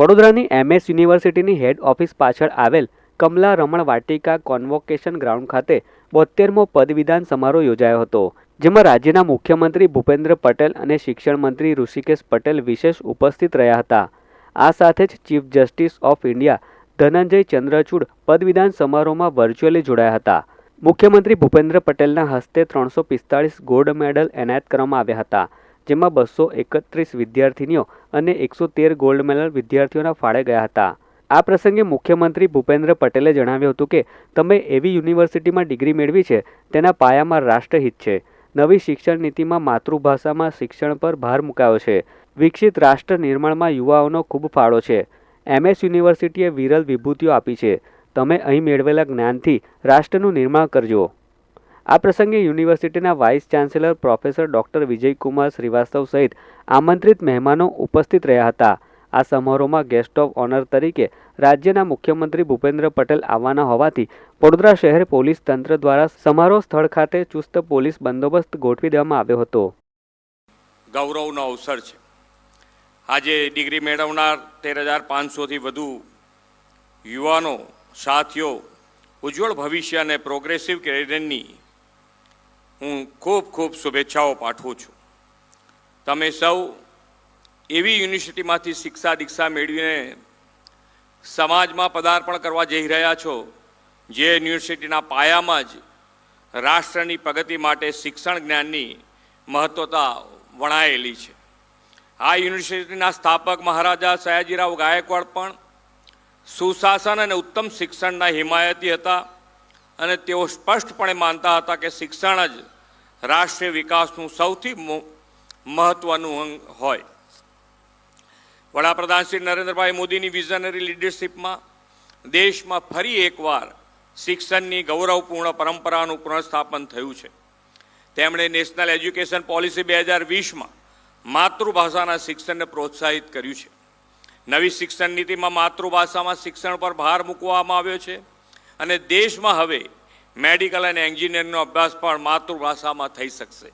વડોદરાની એમએસ યુનિવર્સિટીની હેડ ઓફિસ પાછળ આવેલ કમલા રમણ વાટિકા કોન્વોકેશન ગ્રાઉન્ડ ખાતે બોતેરમો પદવિધાન સમારોહ યોજાયો હતો, જેમાં રાજ્યના મુખ્યમંત્રી ભૂપેન્દ્ર પટેલ અને શિક્ષણ મંત્રી ઋષિકેશ પટેલ વિશેષ ઉપસ્થિત રહ્યા હતા. આ સાથે જ Chief Justice of India Dhananjaya Chandrachud પદવિધાન સમારોહમાં વર્ચ્યુઅલી જોડાયા હતા. મુખ્યમંત્રી ભૂપેન્દ્ર પટેલના હસ્તે ત્રણસો પિસ્તાળીસ ગોલ્ડ મેડલ એનાયત કરવામાં આવ્યા હતા. જેમાં બસો એકત્રીસ વિદ્યાર્થીનીઓ અને એકસો તેર ગોલ્ડ મેડલ વિદ્યાર્થીઓના ફાળે ગયા હતા. આ પ્રસંગે મુખ્યમંત્રી ભૂપેન્દ્ર પટેલે જણાવ્યું હતું કે, તમે એવી યુનિવર્સિટીમાં ડિગ્રી મેળવી છે, તેના પાયામાં રાષ્ટ્રહિત છે. નવી શિક્ષણ નીતિમાં માતૃભાષામાં શિક્ષણ પર ભાર મુકાયો છે. વિકસિત રાષ્ટ્ર નિર્માણમાં યુવાઓનો ખૂબ ફાળો છે. એમએસ યુનિવર્સિટીએ વિરલ વિભૂતિઓ આપી છે. તમે અહીં મેળવેલા જ્ઞાનથી રાષ્ટ્રનું નિર્માણ કરજો. આ પ્રસંગે યુનિવર્સિટીના vice chancellor professor doctor Vijaykumar Shrivastava સહિત આમંત્રિત મહેમાનો ઉપસ્થિત રહ્યા હતા. આ સમારોહમાં ગેસ્ટ ઓફ ઓનર તરીકે રાજ્યના મુખ્યમંત્રી ભૂપેન્દ્ર પટેલ આવવાના હોવાથી વડોદરા શહેર પોલીસ તંત્ર દ્વારા સમારોહ સ્થળ ખાતે ચુસ્ત પોલીસ બંદોબસ્ત ગોઠવી દેવામાં આવ્યો હતો. ગૌરવનો અવસર છે. આજે ડિગ્રી મેળવનાર તેર હજાર પાંચસોથી વધુ યુવાનો, સાથીઓ, ઉજ્જવળ ભવિષ્ય અને પ્રોગ્રેસિવ કેરિયરની હું ખૂબ ખૂબ શુભેચ્છાઓ પાઠવું છું. તમે સૌ એવી યુનિવર્સિટીમાંથી શિક્ષા દીક્ષા મેળવીને સમાજમાં પદાર્પણ કરવા જઈ રહ્યા છો, જે યુનિવર્સિટીના પાયામાં જ રાષ્ટ્રની પ્રગતિ માટે શિક્ષણ જ્ઞાનની મહત્વતા વણાયેલી છે. આ યુનિવર્સિટીના સ્થાપક મહારાજા સયાજીરાવ ગાયકવાડ પણ સુશાસન અને ઉત્તમ શિક્ષણના હિમાયતી હતા. અને તેઓ સ્પષ્ટપણે માનતા હતા કે શિક્ષણ જ રાષ્ટ્રીય વિકાસનું સૌથી મહત્વનું અંગ હોય. વડાપ્રધાન શ્રી નરેન્દ્રભાઈ મોદીની વિઝનરી લીડરશિપમાં દેશમાં ફરી એકવાર શિક્ષણની ગૌરવપૂર્ણ પરંપરાનું પુનઃસ્થાપન થયું છે. તેમણે નેશનલ એજ્યુકેશન પોલિસી બે હજાર વીસમાં માતૃભાષાના શિક્ષણને પ્રોત્સાહિત કર્યું છે. નવી શિક્ષણ નીતિમાં માતૃભાષામાં શિક્ષણ પર ભાર મૂકવામાં આવ્યો છે. અને દેશમાં હવે મેડિકલ અને એન્જિનિયરિંગનો અભ્યાસ પણ માતૃભાષામાં થઈ શકશે.